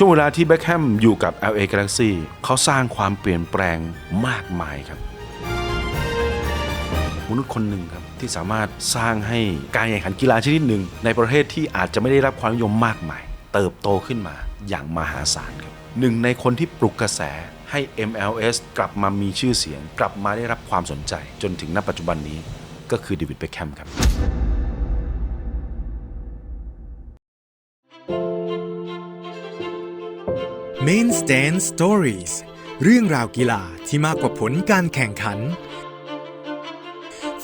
ช่วงเวลาที่เบ็คแฮมอยู่กับ LA Galaxy เขาสร้างความเปลี่ยนแปลงมากมายครับมนุษย์คนหนึ่งครับที่สามารถสร้างให้การแข่งขันกีฬาชนิดหนึ่ง ในประเทศที่อาจจะไม่ได้รับความนิยมมากมาย เติบโตขึ้นมาอย่างมหาศาลครับหนึ่งในคนที่ปลุกกระแสให้ MLS กลับมามีชื่อเสียง กลับมาได้รับความสนใจจนถึงณปัจจุบันนี้ก็คือเดวิดเบคแฮมครับ Main Stand Stories เรื่องราวกีฬาที่มากกว่าผลการแข่งขัน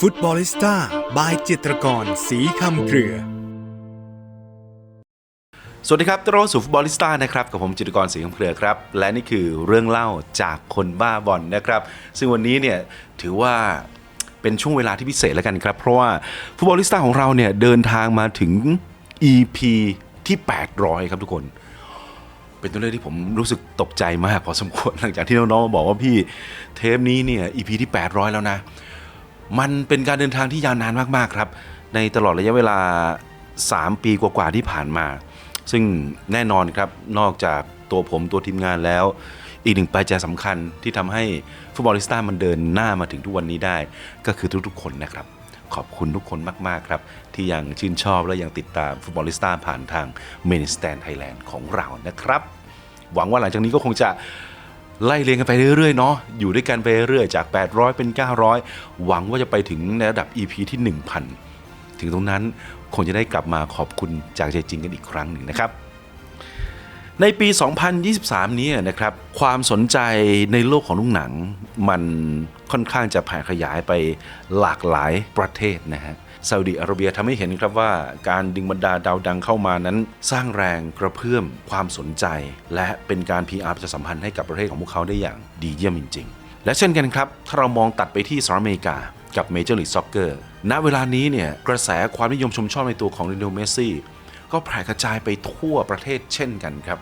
ฟุตบอลิสต้าบายจิตรกรสีคำเครือ สวัสดีครับต้อนรับสู่ฟุตบอลิสต้านะครับกับผมจิตรกรศรีคำเครือครับ และนี่คือเรื่องเล่าจากคนบ้าบอลนะครับ ซึ่งวันนี้เนี่ยถือว่าเป็นช่วงเวลาที่พิเศษแล้วกันครับ เพราะว่าฟุตบอลลิสต้าของเราเนี่ยเดินทางมาถึง EP ที่ 800 ครับทุกคน เป็นตัวเลขที่ผมรู้สึกตกใจมากพอสมควรหลังจากที่น้องๆมาบอกว่าพี่เทปนี้เนี่ย EP ที่ 800 แล้วนะ มันเป็นการเดินทางที่ยาวนานมากๆครับ ในตลอดระยะเวลา 3 ปีกว่าๆที่ผ่านมา ซึ่งแน่นอนครับนอกจากตัวผมตัวทีมงานแล้ว อีกหนึ่งปัจจัยสำคัญที่ทำให้ฟุตบอลลิสต้ามันเดินหน้ามาถึงทุกวันนี้ได้ ก็คือทุกๆ คนนะครับขอบคุณทุกคนมาก ๆ ครับ ที่ยังชื่นชอบและยังติดตามฟุตบอลลิสต้าผ่านทางเมนิสแตนไทยแลนด์ของเรานะครับ หวังว่าหลังจากนี้ก็คงจะไล่เรียงกันไปเรื่อยๆเนาะอยู่ด้วยกันไปเรื่อยๆจาก 800 เป็น 900 หวังว่าจะไปถึงในระดับ EP ที่ 1,000 ถึงตรงนั้นคงจะได้กลับมาขอบคุณจากใจจริงกันอีกครั้งหนึ่งนะครับ ในปี 2023 นี้นะครับ ความสนใจในโลกของลูกหนังมัน ค่อนข้างจะแผ่ขยายไปหลากหลายประเทศนะฮะซาอุดิอาระเบียทำให้เห็นครับว่าการดึงบรรดาดาวดังเข้ามานั้น สร้างแรงกระเพื่อมความสนใจ และเป็นการ PR ประชาสัมพันธ์ให้กับประเทศของพวกเขาได้อย่างดีเยี่ยมจริง ๆ และเช่นกันครับ ถ้าเรามองตัดไปที่สหรัฐอเมริกากับเมเจอร์ลีกซ็อกเกอร์ณเวลานี้เนี่ยกระแสความนิยมชมชอบในตัวของลิโนเมสซี่ก็แผ่กระจายไปทั่วประเทศเช่นกันครับ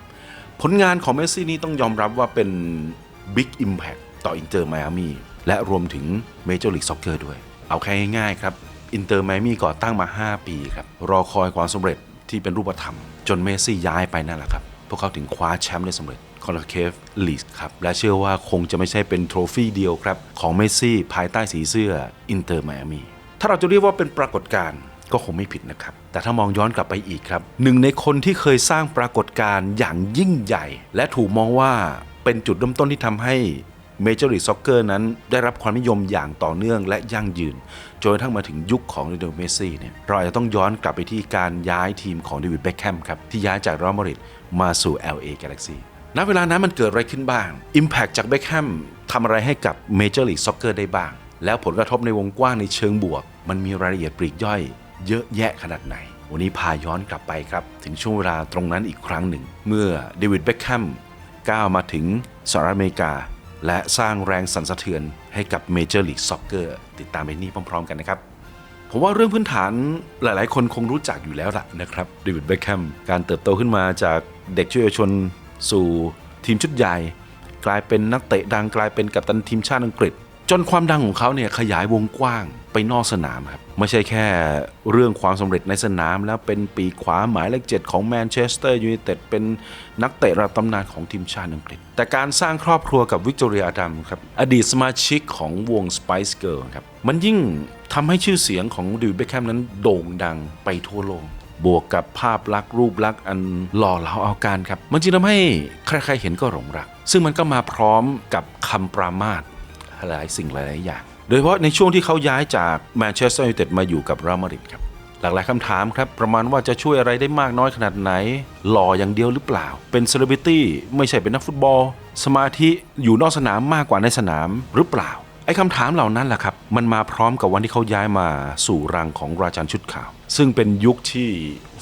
ผลงานของเมสซี่นี่ต้องยอมรับว่าเป็น Big Impact ต่ออินเตอร์ไมอามี และรวมถึงเมเจอร์ลีกซ็อกเกอร์ด้วย เอาแค่ง่ายๆครับอินเตอร์ไมอามีก่อตั้งมา 5 ปีครับ รอคอยความสำเร็จที่เป็นรูปธรรม จนเมสซี่ย้ายไปนั่นแหละครับ พวกเขาถึงคว้าแชมป์ได้สำเร็จคอนเคฟลีกครับ และเชื่อว่าคงจะไม่ใช่เป็นโทรฟี่เดียวครับ ของเมสซี่ภายใต้สีเสื้ออินเตอร์ไมอามีถ้าเราจะเรียกว่าเป็นปรากฏการณ์ก็คงไม่ผิดนะครับ แต่ถ้ามองย้อนกลับไปอีกครับหนึ่งในคนที่เคยสร้างปรากฏการณ์อย่างยิ่งใหญ่ และถูกมองว่าเป็นจุดเริ่มต้นที่ทำให้ เมเจอร์ลีกซ็อกเกอร์นั้นได้รับความนิยมอย่างต่อเนื่องและยั่งยืน จนกระทั่งมาถึงยุคของลิโอเมสซี่เนี่ยเราอาจจะต้องย้อนกลับไปที่การย้ายทีมของเดวิดเบคแฮมครับ ที่ย้ายจากรอมาริดมาสู่ LA Galaxy ณเวลานั้นมันเกิดอะไรขึ้นบ้าง Impact จากเบคแฮมทำอะไรให้กับเมเจอร์ลีกซ็อกเกอร์ได้บ้าง แล้วผลกระทบในวงกว้างในเชิงบวก มันมีรายละเอียดปลีกย่อย เยอะแยะขนาดไหน วันนี้พาย้อนกลับไปครับ ถึงช่วงเวลาตรงนั้นอีกครั้งหนึ่ง เมื่อเดวิดเบคแฮมก้าวมาถึงสหรัฐอเมริกา และสร้างแรงสั่นสะเทือนให้กับเมเจอร์ลีกซ็อกเกอร์ติดตามไปนี่พร้อมๆกันนะครับ ผมว่าเรื่องพื้นฐานหลายๆ คนคงรู้จักอยู่แล้วล่ะนะครับเดวิดเบคแฮมการเติบโตขึ้นมาจากเด็กช่วยเยาวชนสู่ทีมชุดใหญ่ กลายเป็นนักเตะดังกลายเป็นกัปตันทีมชาติอังกฤษ จนความดังของเขาเนี่ยขยายวงกว้าง ไปนอกสนามครับ ไม่ใช่แค่เรื่องความสำเร็จในสนาม แล้วเป็นปีขวาหมายเลขเจ็ดของแมนเชสเตอร์ยูไนเต็ดเป็นนักเตะระดับตำนานของทีมชาติอังกฤษ แต่การสร้างครอบครัวกับวิกตอเรียอดัมครับ อดีตสมาชิกของวง Spice Girl ครับ มันยิ่งทำให้ชื่อเสียงของดิวเบคแฮมนั้นโด่งดังไปทั่วโลกบวกกับภาพลักษณ์รูปลักษณ์อันหล่อเหลาเอาการครับ มันจึงทำให้ใครๆเห็นก็หลงรัก ซึ่งมันก็มาพร้อมกับคำปรามาสหลายสิ่งหลายๆอย่าง ดยเฉพาะในช่วงที่เขาย้ายจากแมนเชสเตอร์ยูไนเต็ดมาอยู่กับเรอัลมาดริดครับหลากหลายคำถามครับ ประมาณว่าจะช่วยอะไรได้มากน้อยขนาดไหน หล่ออย่างเดียวหรือเปล่า เป็นเซเลบริตี้ไม่ใช่เป็นนักฟุตบอล สมาธิอยู่นอกสนามมากกว่าในสนามหรือเปล่า ไอ้คำถามเหล่านั้นแหละครับ มันมาพร้อมกับวันที่เขาย้ายมาสู่รังของราชันชุดขาว ซึ่งเป็นยุคที่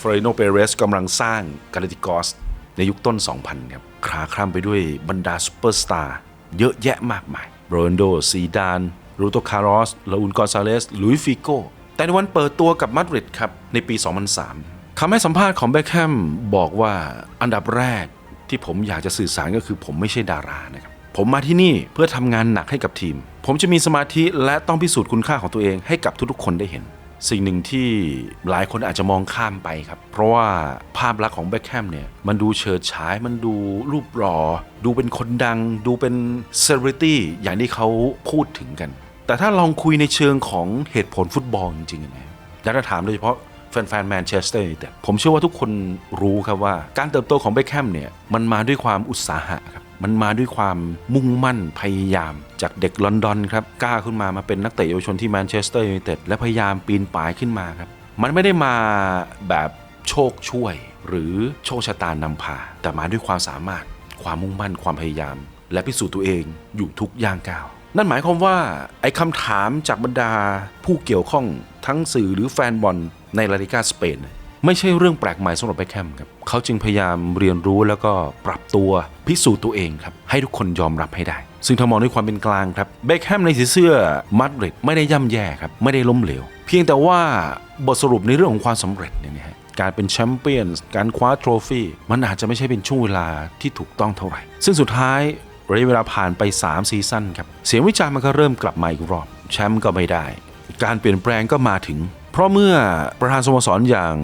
ฟรโนเปเรสกำลังสร้างกาเลติกอสในยุคต้น 2000ครับคลาคล่ำไปด้วยบรรดาซูเปอร์สตาร์เยอะแยะมากมายโรนโดซีดาน รูโตคาร์ลอสลาอุนกอนซาเลสลุยฟิโกแต่ในวันเปิดตัวกับมาดริดครับในปี 2003คำให้สัมภาษณ์ของเบคแฮมบอกว่าอันดับแรกที่ผมอยากจะสื่อสารก็คือผมไม่ใช่ดารานะครับผมมาที่นี่เพื่อทำงานหนักให้กับทีม ผมจะมีสมาธิและต้องพิสูจน์คุณค่าของตัวเองให้กับทุกๆคนได้เห็น สิ่งหนึ่งที่หลายคนอาจจะมองข้ามไปครับ เพราะว่าภาพลักษณ์ของเบคแฮมเนี่ยมันดูเฉิดฉาย มันดูรูปหล่อดูเป็นคนดัง ดูเป็นเซเลบริตี้อย่างที่เขาพูดถึงกัน แต่ถ้าลองคุยในเชิงของเหตุผลฟุตบอลจริงๆนะอยากจะถามโดยเฉพาะแฟนๆแมนเชสเตอร์ยูไนเต็ดผมเชื่อว่าทุกคนรู้ครับว่า การเติบโตของเบคแฮมเนี่ยมันมาด้วยความอุตสาหะครับมันมาด้วยความมุ่งมั่นพยายาม จากเด็กลอนดอนครับกล้าขึ้นมามาเป็นนักเตะเยาวชนที่แมนเชสเตอร์ยูไนเต็ดและพยายามปีนป่ายขึ้นมาครับ มันไม่ได้มาแบบโชคช่วย หรือโชคชะตานำพา แต่มาด้วยความสามารถ ความมุ่งมั่นความพยายาม และพิสูจน์ตัวเองอยู่ทุกย่างก้าว นั่นหมายความว่าไอ้คำถามจากบรรดาผู้เกี่ยวข้องทั้งสื่อหรือแฟนบอลในลาลิกาสเปนไม่ใช่เรื่องแปลกใหม่สำหรับเบคแฮมครับเขาจึงพยายามเรียนรู้แล้วก็ปรับตัวพิสูจน์ตัวเองครับ ให้ทุกคนยอมรับให้ได้ ซึ่งถ้ามองด้วยความเป็นกลางครับเบคแฮมในสีเสื้อมาดริดไม่ได้ย่ำแย่ครับไม่ได้ล้มเหลว เพียงแต่ว่าบทสรุปในเรื่องของความสำเร็จเนี่ยนะฮะการเป็นแชมเปี้ยนการคว้าโทรฟี่มันอาจจะไม่ใช่เป็นช่วงเวลาที่ถูกต้องเท่าไหร่ ซึ่งสุดท้าย ระยะเวลาผ่านไป 3 ซีซั่นครับ เสียงวิจารณ์มันก็เริ่มกลับมาอีกรอบ แชมป์ก็ไม่ได้ การเปลี่ยนแปลงก็มาถึง เพราะเมื่อประธานสโมสรอย่าง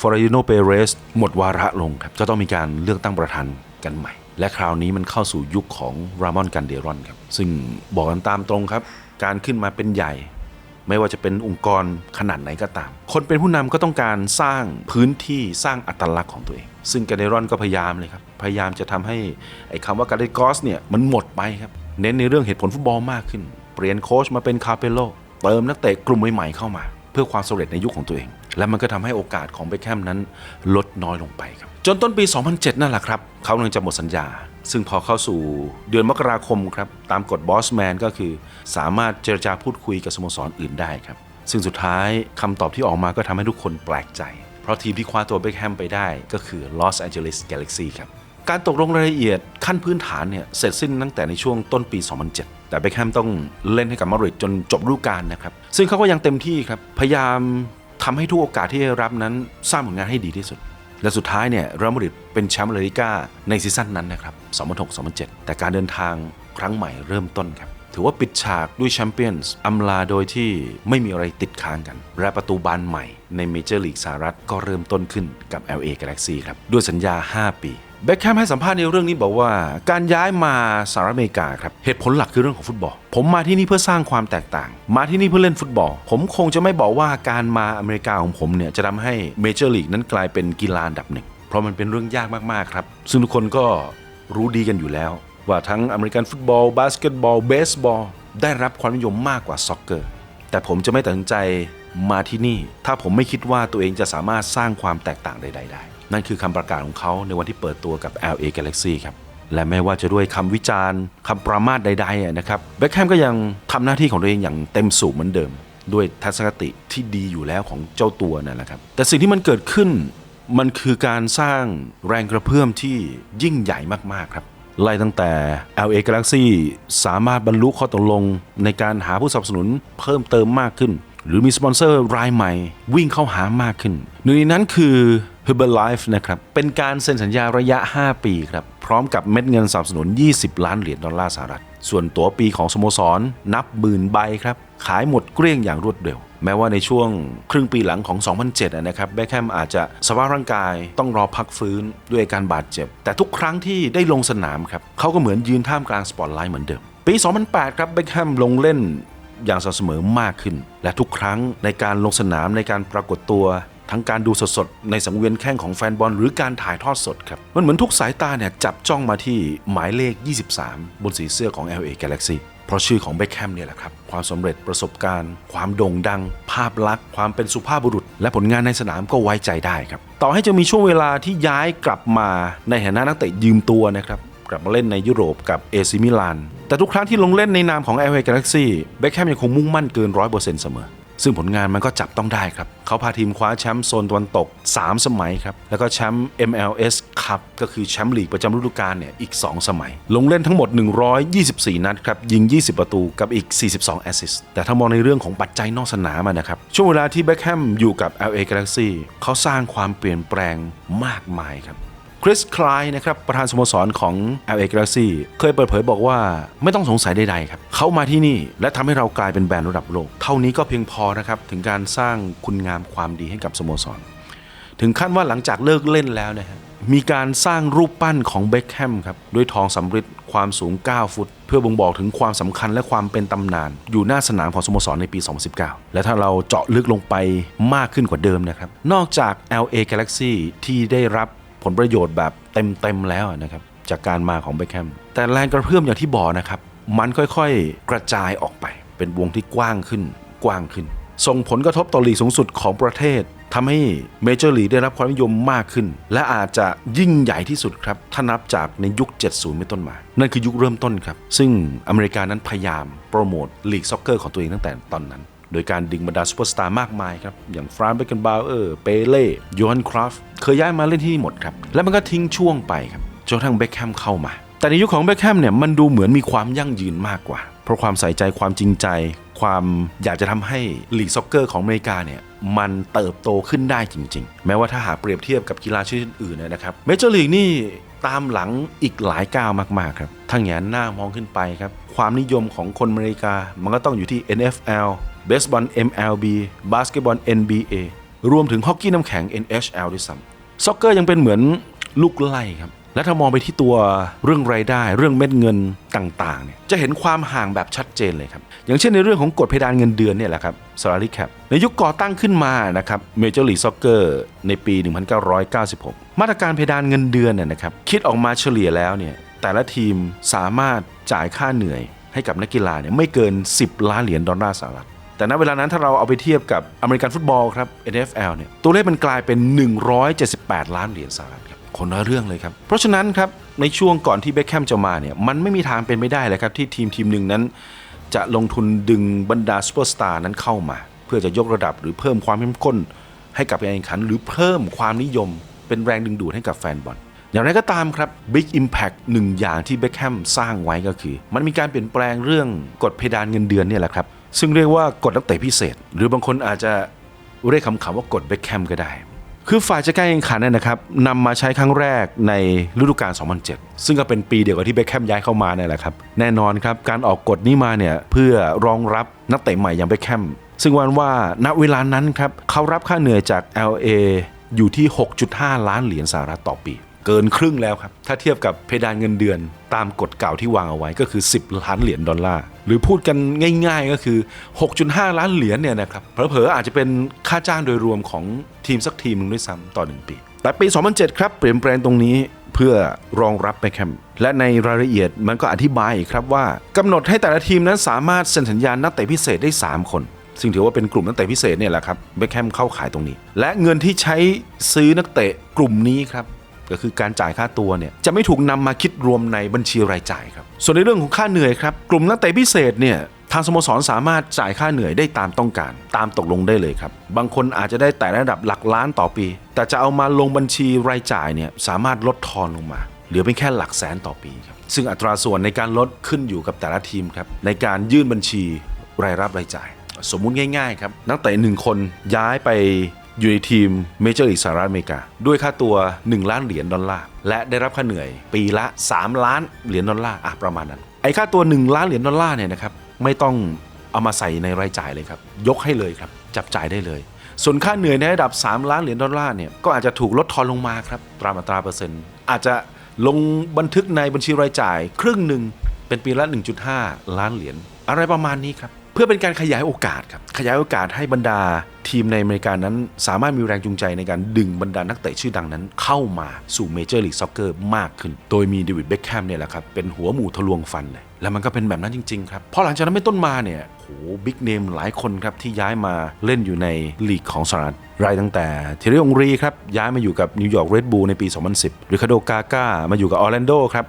ฟอร์ดิโนเปเรสหมดวาระลงครับจะต้องมีการเลือกตั้งประธานกันใหม่ และคราวนี้มันเข้าสู่ยุคของรามอนกันเดรอนครับซึ่งบอกกันตามตรงครับ การขึ้นมาเป็นใหญ่ ไม่ว่าจะเป็นองค์กรขนาดไหนก็ตาม คนเป็นผู้นำก็ต้องการสร้างพื้นที่สร้างอัตลักษณ์ของตัวเอง ซึ่งแกเดรอนก็พยายามเลยครับ พยายามจะทำให้ไอ้คำว่ากาเดกอสเนี่ยมันหมดไปครับ เน้นในเรื่องเหตุผลฟุตบอลมากขึ้น เปลี่ยนโค้ชมาเป็นคาเปโลเติมนักเตะกลุ่มใหม่ๆเข้ามา เพื่อความสำเร็จในยุคของตัวเอง และมันก็ทำให้โอกาสของเบคแฮมนั้นลดน้อยลงไปครับ จนต้นปี 2007 นั่นแหละครับ เขากำลังจะหมดสัญญา ซึ่งพอเข้าสู่เดือนมกราคมครับตามกฎบอสแมนก็คือ สามารถเจรจาพูดคุยกับสโมสรอื่นได้ครับซึ่งสุดท้ายคำตอบที่ออกมาก็ทำให้ทุกคนแปลกใจ เพราะทีมที่คว้าตัวเบคแฮมไปได้ก็คือ Los Angeles Galaxy ครับ การตกลงรายละเอียดขั้นพื้นฐานเนี่ยเสร็จสิ้นตั้งแต่ในช่วงต้นปี 2007 แต่เบคแฮมต้องเล่นให้กับมาดริดจนจบฤดูกาลนะครับ ซึ่งเขาก็ยังเต็มที่ครับ พยายามทำให้ทุกโอกาสที่ได้รับนั้นสร้างผลงานให้ดีที่สุดและสุดท้ายเนี่ยเรอัลมาดริดเป็นแชมป์ลาลิก้าในซีซั่นนั้นนะครับ 2006-2007 แต่การเดินทางครั้งใหม่เริ่มต้นครับ ถือว่าปิดฉากด้วยแชมเปี้ยนส์อำลาโดยที่ไม่มีอะไรติดค้างกัน และประตูบานใหม่ในเมเจอร์ลีกสหรัฐก็เริ่มต้นขึ้นกับ LA Galaxy ครับ ด้วยสัญญา 5 ปีเบคแฮมให้สัมภาษณ์ในเรื่องนี้บอกว่า การย้ายมาสหรัฐอเมริกาครับเหตุผลหลักคือเรื่องของฟุตบอล ผมมาที่นี่เพื่อสร้างความแตกต่าง มาที่นี่เพื่อเล่นฟุตบอล ผมคงจะไม่บอกว่าการมาอเมริกาของผมเนี่ยจะทำให้เมเจอร์ลีกนั้นกลายเป็นกีฬาอันดับหนึ่ง เพราะมันเป็นเรื่องยากมากๆครับ ซึ่งทุกคนก็รู้ดีกันอยู่แล้ว ว่าทั้งอเมริกันฟุตบอล บาสเกตบอล เบสบอล ได้รับความนิยมมากกว่าซ็อกเกอร์ แต่ผมจะไม่ตัดสินใจมาที่นี่ ถ้าผมไม่คิดว่าตัวเองจะสามารถสร้างความแตกต่างใดๆได้ นั่นคือคำประกาศของเขาในวันที่เปิดตัวกับ LA Galaxy ครับ และไม่ว่าจะด้วยคำวิจารณ์คำประมาทใดๆนะครับเบคแฮมก็ยังทำหน้าที่ของตัวเองอย่างเต็มสูบเหมือนเดิม ด้วยทัศนคติที่ดีอยู่แล้วของเจ้าตัวนั่นแหละครับ แต่สิ่งที่มันเกิดขึ้นมันคือการสร้างแรงกระเพื่อมที่ยิ่งใหญ่มากๆครับ ไล่ตั้งแต่ LA Galaxy สามารถบรรลุข้อตกลงในการหาผู้สนับสนุนเพิ่มเติมมากขึ้น หรือมีสปอนเซอร์รายใหม่ วิ่งเข้าหามากขึ้น หนึ่งในนั้นคือ Herbalife นะครับ เป็นการเซ็นสัญญาระยะ 5 ปีครับ พร้อมกับเม็ดเงินสนับสนุน 20 ล้านเหรียญดอลลาร์สหรัฐ ส่วนตั๋วปีของสโมสรนับหมื่นใบครับขายหมดเกลี้ยงอย่างรวดเร็ว แม้ว่าในช่วงครึ่งปีหลังของ 2007 นะครับแบคแฮมอาจจะสภาพร่างกายต้องรอพักฟื้นด้วยอาการบาดเจ็บ แต่ทุกครั้งที่ได้ลงสนามครับเขาก็เหมือนยืนท่ามกลางสปอตไลท์เหมือนเดิม ปี 2008 ครับเบคแฮมลงเล่นอย่างสม่ำเสมอมากขึ้น และทุกครั้งในการลงสนามในการปรากฏตัว ทั้งการดูสดๆ ในสังเวียนแข้งของแฟนบอลหรือการถ่ายทอดสดครับ มันเหมือนทุกสายตาเนี่ยจับจ้องมาที่หมายเลข 23 บนสีเสื้อของ LA Galaxy เพราะชื่อของเบคแฮมเนี่ยแหละครับ ความสำเร็จประสบการณ์ ความโด่งดัง ภาพลักษณ์ ความเป็นสุภาพบุรุษ และผลงานในสนามก็ไว้ใจได้ครับ ต่อให้จะมีช่วงเวลาที่ย้ายกลับมาในฐานะนักเตะยืมตัวนะครับ กลับมาเล่นในยุโรปกับเอซิมิลาน แต่ทุกครั้งที่ลงเล่นในนามของ LA Galaxy เบคแฮมยังคงมุ่งมั่นเกิน100%เสมอ ซึ่งผลงานมันก็จับต้องได้ครับ เขาพาทีมคว้าแชมป์โซนตะวันตก 3 สมัยครับ แล้วก็แชมป์ MLS Cup ก็คือแชมป์ลีกประจำฤดูกาลเนี่ยอีก 2 สมัย ลงเล่นทั้งหมด 124 นัดครับ ยิง 20 ประตูกับอีก 42 แอสซิสต์แต่ถ้ามองในเรื่องของปัจจัยนอกสนามนะครับ ช่วงเวลาที่เบคแฮมอยู่กับ LA Galaxy เขาสร้างความเปลี่ยนแปลงมากมายครับ คริสคลายนะครับประธานสโมสรของ LA Galaxy เคยเปิดเผยบอกว่าไม่ต้องสงสัยใดๆครับเขามาที่นี่และทำให้เรากลายเป็นแบรนด์ระดับโลก เท่านี้ก็เพียงพอนะครับถึงการสร้างคุณงามความดีให้กับสโมสร ถึงขั้นว่าหลังจากเลิกเล่นแล้วนะฮะมีการสร้างรูปปั้นของเบคแฮมครับด้วยทองสำริดความสูง 9 ฟุต เพื่อบ่งบอกถึงความสำคัญและความเป็นตำนาน อยู่หน้าสนามของสโมสรในปี 2019 และถ้าเราเจาะลึกลงไปมากขึ้นกว่าเดิมนะครับ นอกจาก LA Galaxy ที่ได้รับ ผลประโยชน์แบบเต็มๆแล้วนะครับจากการมาของเบคแฮมแต่แรงกระเพื่อมอย่างที่บอกนะครับ มันค่อยๆ กระจายออกไป เป็นวงที่กว้างขึ้น กว้างขึ้น ส่งผลกระทบต่อลีกสูงสุดของประเทศทำให้เมเจอร์ลีได้รับความนิยมมากขึ้น และอาจจะยิ่งใหญ่ที่สุดครับ ถ้านับจากในยุค 70 เป็นต้นมา นั่นคือยุคเริ่มต้นครับ ซึ่งอเมริกานั้นพยายามโปรโมทลีกซ็อกเกอร์ของตัวเองตั้งแต่ตอนนั้น โดยการดึงบรรดาซูเปอร์สตาร์มากมายครับ อย่างฟรานซ์เบคเกนบาวเออร์เปเล่โยฮันคราฟเคยย้ายมาเล่นที่นี่หมดครับ แล้วมันก็ทิ้งช่วงไปครับจนทั่งเบคแฮมเข้ามา แต่ในยุคของเบคแฮมเนี่ยมันดูเหมือนมีความยั่งยืนมากกว่า เพราะความใส่ใจความจริงใจ ความอยากจะทำให้ลีกซ็อกเกอร์ของอเมริกาเนี่ยมันเติบโตขึ้นได้จริง ๆ แม้ว่าถ้าหากเปรียบเทียบกับกีฬาชนิดอื่นนยนะครับเมเจอร์ลีกนี่ตามหลังอีกหลายก้าวมากๆครับทั้งแงนหน้ามองขึ้นไปครับความนิยมของคนอเมริกามันก็ต้องอยู่ที่ NFL เบสบอล MLB บาสเกตบอล NBA รวมถึงฮอกกี้น้ำแข็ง NHL ด้วยซ้ำซ็อกเกอร์ยังเป็นเหมือนลูกไล่ครับ และถ้ามองไปที่ตัวเรื่องรายได้ เรื่องเม็ดเงินต่างๆเนี่ยจะเห็นความห่างแบบชัดเจนเลยครับ อย่างเช่นในเรื่องของกฎเพดานเงินเดือนเนี่ยแหละครับ salary cap ในยุคก่อตั้งขึ้นมานะครับ Major League Soccer ในปี 1996 มาตรการเพดานเงินเดือนเนี่ยนะครับคิดออกมาเฉลี่ยแล้วเนี่ยแต่ละทีมสามารถจ่ายค่าเหนื่อยให้กับนักกีฬาเนี่ยไม่เกิน 10 ล้านเหรียญดอลลาร์สหรัฐ แต่ณเวลานั้นถ้าเราเอาไปเทียบกับอเมริกันฟุตบอลครับ NFL เนี่ยตัวเลขมันกลายเป็น 178 ล้านเหรียญสหรัฐครับคนละเรื่องเลยครับ เพราะฉะนั้นครับในช่วงก่อนที่เบคแฮมจะมาเนี่ยมันไม่มีทางเป็นไม่ได้เลยครับที่ทีมทีมหนึ่งนั้น จะลงทุนดึงบรรดาซูเปอร์สตาร์นั้นเข้ามา เพื่อจะยกระดับหรือเพิ่มความเข้มข้น ให้กับการแข่งขัน หรือเพิ่มความนิยม เป็นแรงดึงดูดให้กับแฟนบอลอย่างไรก็ตามครับ Big Impact หนึ่งอย่างที่เบคแฮมสร้างไว้ก็คือ มันมีการเปลี่ยนแปลงเรื่องกฎเพดานเงินเดือนเนี่ยแหละครับ ซึ่งเรียกว่ากฎนักเตะพิเศษ หรือบางคนอาจจะเรียกคำๆว่ากฎเบคแฮมก็ได้ คือฝ่ายจัดการแข่งขันเนี่ยนะครับนำมาใช้ครั้งแรกในฤดูกาล 2007 ซึ่งก็เป็นปีเดียวกับที่เบคแฮมย้ายเข้ามาเนี่ยแหละครับแน่นอนครับการออกกฎนี้มาเนี่ยเพื่อรองรับนักเตะใหม่อย่างเบคแฮมซึ่งวันว่าณเวลานั้นครับเขารับค่าเหนื่อยจาก LA อยู่ที่ 6.5 ล้านเหรียญสหรัฐต่อปี เกินครึ่งแล้วครับ ถ้าเทียบกับเพดานเงินเดือนตามกฎเก่าที่วางเอาไว้ก็คือ 10 ล้านเหรียญดอลลาร์ หรือพูดกันง่ายๆก็คือ 6.5 ล้านเหรียญเนี่ยนะครับเผลอๆอาจจะเป็นค่าจ้างโดยรวมของทีมสักทีมหนึ่งด้วยซ้ำต่อ 1 ปี แต่ปี 2007 ครับเปลี่ยนแปลงตรงนี้เพื่อรองรับไปแคมและในรายละเอียดมันก็อธิบายอีกครับว่ากำหนดให้แต่ละทีมนั้นสามารถเซ็นสัญญานักเตะพิเศษได้ 3 คนซึ่งถือว่าเป็นกลุ่มนักเตะพิเศษเนี่ยแหละครับเบคแฮมเข้าขายตรงนี้ และเงินที่ใช้ซื้อนักเตะกลุ่มนี้ครับ ก็คือการจ่ายค่าตัวเนี่ยจะไม่ถูกนำมาคิดรวมในบัญชีรายจ่ายครับส่วนในเรื่องของค่าเหนื่อยครับกลุ่มนักเตะพิเศษเนี่ยทางสโมสรสามารถจ่ายค่าเหนื่อยได้ตามต้องการ ตามตกลงได้เลยครับ บางคนอาจจะได้แต่ระดับหลักล้านต่อปี แต่จะเอามาลงบัญชีรายจ่ายเนี่ยสามารถลดทอนลงมา เหลือเป็นแค่หลักแสนต่อปีครับซึ่งอัตราส่วนในการลดขึ้นอยู่กับแต่ละทีมครับในการยื่นบัญชีรายรับรายจ่าย สมมุติง่ายๆครับนักเตะหนึ่งคนย้ายไป อยู่ในทีมเมเจอร์ลีกสหรัฐอเมริกา ด้วยค่าตัว 1 ล้านเหรียญดอลลาร์ และได้รับค่าเหนื่อยปีละ 3 ล้านเหรียญดอลลาร์อะประมาณนั้น ไอ้ค่าตัว 1 ล้านเหรียญดอลลาร์เนี่ยนะครับไม่ต้องเอามาใส่ในรายจ่ายเลยครับ ยกให้เลยครับ จับจ่ายได้เลย ส่วนค่าเหนื่อยในระดับ 3 ล้านเหรียญดอลลาร์เนี่ยก็อาจจะถูกลดทอนลงมาครับตามอัตราเปอร์เซ็นต์ อาจจะลงบันทึกในบัญชีรายจ่าย ครึ่งหนึ่งเป็นปีละ 1.5 ล้านเหรียญอะไรประมาณนี้ครับ เพื่อเป็นการขยายโอกาสครับขยายโอกาสให้บรรดาทีมในอเมริกานั้น สามารถมีแรงจูงใจในการดึงบรรดานักเตะชื่อดังนั้น เข้ามาสู่เมเจอร์ลีกซ็อกเกอร์มากขึ้น โดยมีเดวิดเบคแฮมเนี่ยแหละครับเป็นหัวหมู่ทะลวงฟันเลยแล้วมันก็เป็นแบบนั้นจริงๆครับพอหลังจากนั้นเป็นต้นมาเนี่ยโหบิ๊กเนมหลายคนครับที่ย้ายมาเล่นอยู่ในลีกของสหรัฐรายตั้งแต่เทเรองรีครับย้ายมาอยู่กับนิวยอร์กเรดบูลในปี 2010ริคาโดกาก้ามาอยู่กับออร์แลนโดครับ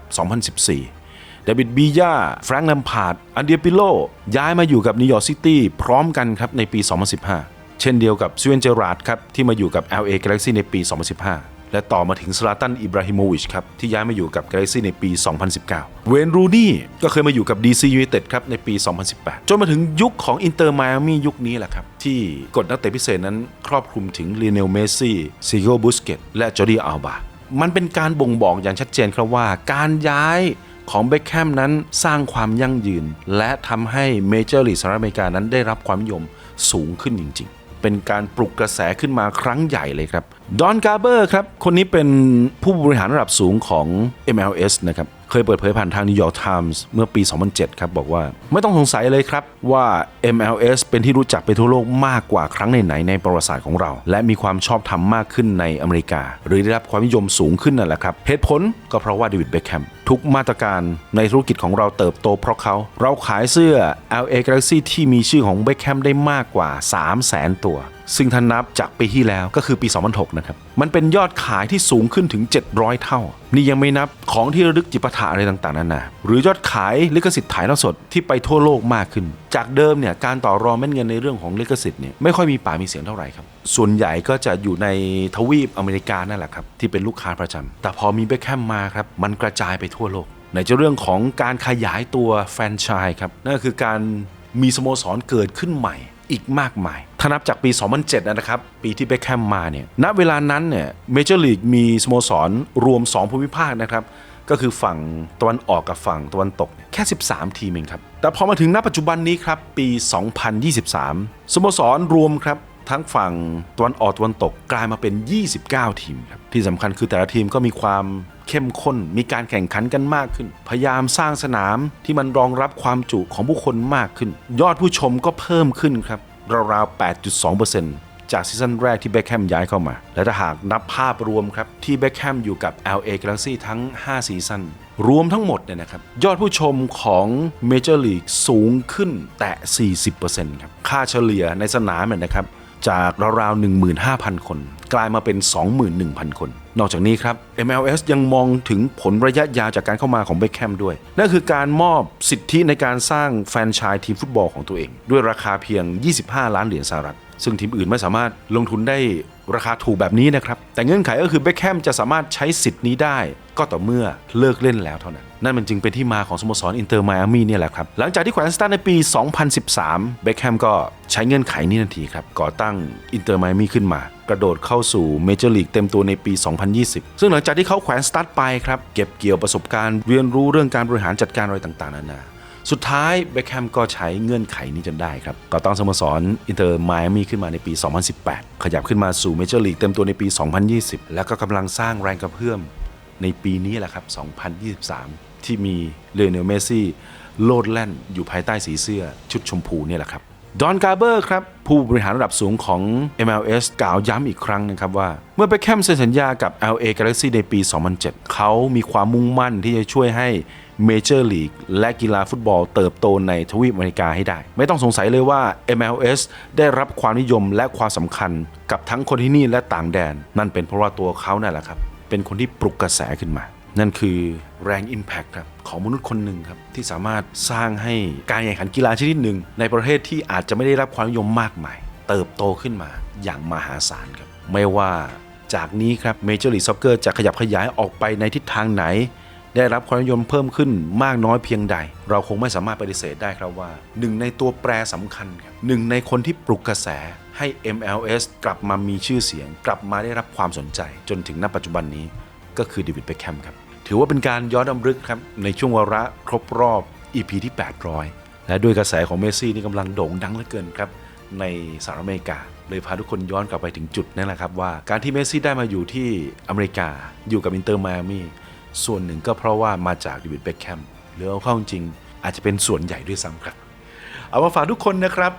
2014 เดวิดบียาแฟรงค์แลมพาร์ดอันเดียปิโลย้ายมาอยู่กับนิวยอร์กซิตี้พร้อมกันครับในปี 2015 เช่นเดียวกับซิเวนเจอราดครับที่มาอยู่กับ LA Galaxy ในปี 2015 และต่อมาถึงสลาตันอิบราฮิโมวิชครับที่ย้ายมาอยู่กับ Galaxy ในปี 2019 เวนรูนี่ก็เคยมาอยู่กับ DC United ครับในปี 2018 จนมาถึงยุคของอินเตอร์ไมอามี่ยุคนี้แหละครับที่กฎนักเตะพิเศษนั้นครอบคลุมถึงลีเนลเมซี่ซิโกบุสเกตและจอร์ดีอัลบามันเป็นการบ่งบอกอย่างชัดเจนครับว่าการย้าย ของเบคแฮมนั้นสร้างความยั่งยืน และทำให้เมเจอร์ลีกสหรัฐอเมริกานั้นได้รับความนิยมสูงขึ้นจริง ๆเป็นการปลุกกระแสขึ้นมาครั้งใหญ่เลยครับ ดอนกาเบอร์ครับ คนนี้เป็นผู้บริหารระดับสูงของ MLS นะครับ เคยเปิดเผยผ่านทาง New York Times เมื่อปี 2007 ครับ บอกว่าไม่ต้องสงสัยเลยครับ ว่า MLS เป็นที่รู้จักไปทั่วโลกมากกว่าครั้งไหนในประวัติศาสตร์ของเรา และมีความชอบธรรมมากขึ้นในอเมริกา หรือได้รับความนิยมสูงขึ้นนั่นแหละครับ เหตุผลก็เพราะว่าเดวิดเบคแฮม ทุกมาตรการในธุรกิจของเราเติบโตเพราะเขา เราขายเสื้อ LA Galaxy ที่มีชื่อของเบคแฮมได้มากกว่า 300,000ตัว ซึ่งถ้านับจากปีที่แล้วก็คือปี 2006 นะครับ มันเป็นยอดขายที่สูงขึ้นถึง 700 เท่า นี่ยังไม่นับของที่ระลึกจิปาถะอะไรต่างๆนานาหรือยอดขายลิขสิทธิ์ถ่ายทอดสดที่ไปทั่วโลกมากขึ้น จากเดิมเนี่ยการต่อรองเม็ดเงินในเรื่องของลิขสิทธิ์เนี่ยไม่ค่อยมีป่ากมีเสียงเท่าไหร่ครับส่วนใหญ่ก็จะอยู่ในทวีปอเมริกานั่นแหละครับที่เป็นลูกค้าประจำแต่พอมีเบคแฮมมาครับมันกระจายไปทั่วโลกในจะเรื่องของการขยายตัวแฟรนไชส์ครับนั่นคือการมีสโมสรเกิดขึ้นใหม่อีกมากมาย ถ้านับจากปี 2007 นะครับ ปีที่เบคแฮมมาเนี่ย ณ เวลานั้นเนี่ย เมเจอร์ลีกมีสโมสรรวม 2 ภูมิภาคนะครับ ก็คือฝั่งตะวันออกกับฝั่งตะวันตกแค่ 13 ทีมเองครับ แต่พอมาถึงณปัจจุบันนี้ครับ ปี 2023 สโมสรรวมครับทั้งฝั่งตะวันออกตะวันตกกลายมาเป็น 29 ทีมครับที่สำคัญคือแต่ละทีมก็มีความเข้มข้น มีการแข่งขันกันมากขึ้น พยายามสร้างสนามที่มันรองรับความจุของผู้คนมากขึ้น ยอดผู้ชมก็เพิ่มขึ้นครับราวๆ8.2% จากซีซั่นแรกที่เบคแฮมย้ายเข้ามา และถ้าหากนับภาพรวมครับ ที่เบคแฮมอยู่กับ LA Galaxy ทั้ง 5 ซีซั่นรวมทั้งหมดเนี่ยนะครับ ยอดผู้ชมของเมเจอร์ลีกสูงขึ้นแตะ40%ครับ ค่าเฉลี่ยในสนามเนี่ยนะครับจากราวๆ 15,000 คน กลายมาเป็น 21,000 คน นอกจากนี้ครับ MLS ยังมองถึงผลระยะยาวจากการเข้ามาของเบคแฮมด้วย นั่นคือการมอบสิทธิในการสร้างแฟนชส์ทีมฟุตบอลของตัวเอง ด้วยราคาเพียง 25 ล้านเหรียญสหรัฐ ซึ่งทีมอื่นไม่สามารถลงทุนได้ราคาถูกแบบนี้นะครับ แต่เงื่อนไขก็คือเบคแฮมจะสามารถใช้สิทธิ์นี้ได้ ก็ต่อเมื่อเลิกเล่นแล้วเท่านั้น นั่นมันจึงเป็นที่มาของสโมสรอินเตอร์ไมอามี่เนี่ยแหละครับ หลังจากที่แขวนสตาร์ในปี 2013 เบคแฮมก็ใช้เงื่อนไขนี้ทันทีครับ ก่อตั้งอินเตอร์ไมอามี่ขึ้นมา กระโดดเข้าสู่เมเจอร์ลีกเต็มตัวในปี 2020 ซึ่งหลังจากที่เขาแขวนสตาร์ไปครับเก็บเกี่ยวประสบการณ์เรียนรู้เรื่องการบริหารจัดการอะไรต่างๆนานา สุดท้ายเบคแฮมก็ใช้เงื่อนไขนี้จนได้ครับก่อตั้งสโมสรอินเตอร์ไมอามี่ขึ้นมาในปี 2018 ขยับขึ้นมาสู่เมเจอร์ลีกเต็มตัวในปี 2020 แล้วก็กำลังสร้างแรงกระเพื่อมในปีนี้แหละครับ 2023 ที่มีเลเนลเมสซี่โลดแล่นอยู่ภายใต้สีเสื้อชุดชมพูเนี่ยแหละครับดอนกาเบอร์ครับ ผู้บริหารระดับสูงของ MLS กล่าวย้ำอีกครั้งนะครับว่า เมื่อเบคแฮมเซ็นสัญญากับ LA Galaxy ในปี 2007 เขามีความมุ่งมั่นที่จะช่วยให้ เมเจอร์ลีกและกีฬาฟุตบอลเติบโตในทวีปอเมริกาให้ได้ ไม่ต้องสงสัยเลยว่า MLS ได้รับความนิยมและความสำคัญกับทั้งคนที่นี่และต่างแดน นั่นเป็นเพราะว่าตัวเขานั่นแหละครับ เป็นคนที่ปลุกกระแสขึ้นมา นั่นคือแรง Impact ครับของมนุษย์คนหนึ่งครับที่สามารถสร้างให้การแข่งขันกีฬาชนิดหนึ่ง ในประเทศที่อาจจะไม่ได้รับความนิยมมากมาย เติบโตขึ้นมาอย่างมหาศาลครับไม่ว่าจากนี้ครับเมเจอร์ลีกซ็อกเกอร์จะขยับขยายออกไปในทิศทางไหน ได้รับความนิยมเพิ่มขึ้นมากน้อยเพียงใด เราคงไม่สามารถปฏิเสธได้ครับว่าหนึ่งในตัวแปรสำคัญครับหนึ่งในคนที่ปลุกกระแสให้ MLS กลับมามีชื่อเสียง กลับมาได้รับความสนใจ จนถึงณปัจจุบันนี้ก็คือเดวิดเบคแฮมครับถือว่าเป็นการย้อนรำลึกครับในช่วงวาระครบรอบ EP ที่ 800 และด้วยกระแสของเมสซี่นี่กำลังโด่งดังเหลือเกินครับในสหรัฐอเมริกา เลยพาทุกคนย้อนกลับไปถึงจุดนั่นแหละครับว่า การที่เมสซี่ได้มาอยู่ที่อเมริกา อยู่กับอินเตอร์ไมอามี่ ส่วนหนึ่งก็เพราะว่ามาจากเดวิดเบ็คแฮมหรือเอาเข้าจริงอาจจะเป็นส่วนใหญ่ด้วยซ้ำครับ เอามาฝากทุกคนนะครับ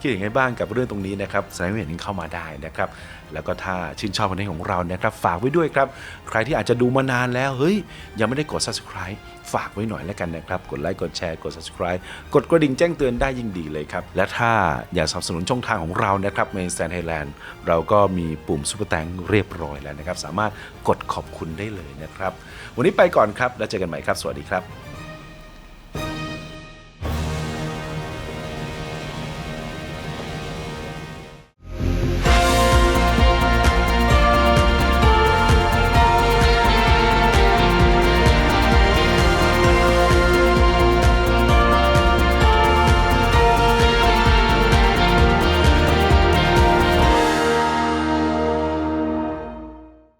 คิดอย่างไรบ้างกับเรื่องตรงนี้นะครับแสดงความเห็นเข้ามาได้นะครับ แล้วก็ถ้าชื่นชอบคอนเทนต์ของเรานะครับฝากไว้ด้วยครับ ใครที่อาจจะดูมานานแล้วเฮ้ยยังไม่ได้กด subscribe ฝากไว้หน่อยแล้วกันนะครับ กดไลค์กดแชร์กด subscribe กดกระดิ่งแจ้งเตือนได้ยิ่งดีเลยครับ และถ้าอยากสนับสนุนช่องทางของเรานะครับในแซนไทยแลนด์เราก็มีปุ่มซุปเปอร์แตงเรียบร้อยแล้วนะครับ สามารถกดขอบคุณได้เลยนะครับ วันนี้ไปก่อนครับ แล้วเจอกันใหม่ครับ สวัสดีครับ